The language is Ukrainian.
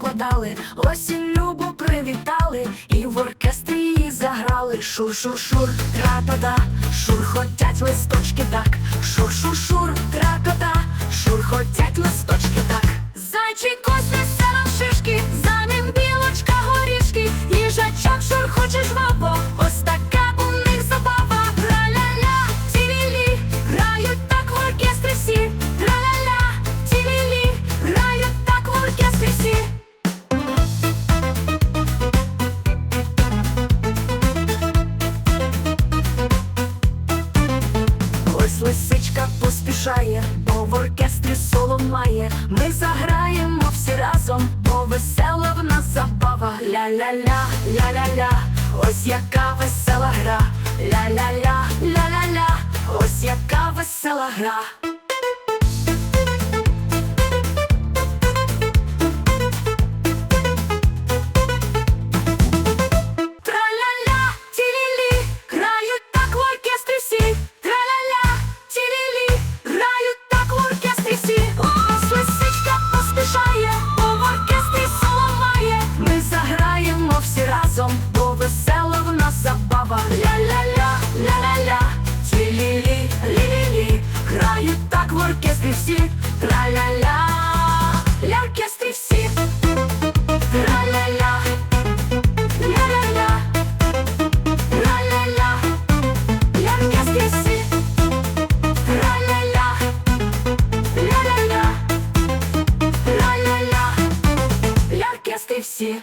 згадали, осінь любу привітали, і в оркестрі її заграли. Шур-шур-шур, тра-та-та, шурхотять листочки так, шур-шур-шур, тра-та-та, поспішає, бо в оркестрі соло має. Ми заграємо всі разом, бо весела в нас забава. Ля-ля-ля, ля-ля-ля, ось яка весела гра. Ля-ля-ля, ля-ля-ля, ось яка весела гра. в оркестрі всі, траля-ля, ля оркестрі всі, траля-ля, ля-ля-ля, траля-ля, ля оркестрі всі, траля-ля, ля-ля-ля, траля-ля, ля оркестрі всі.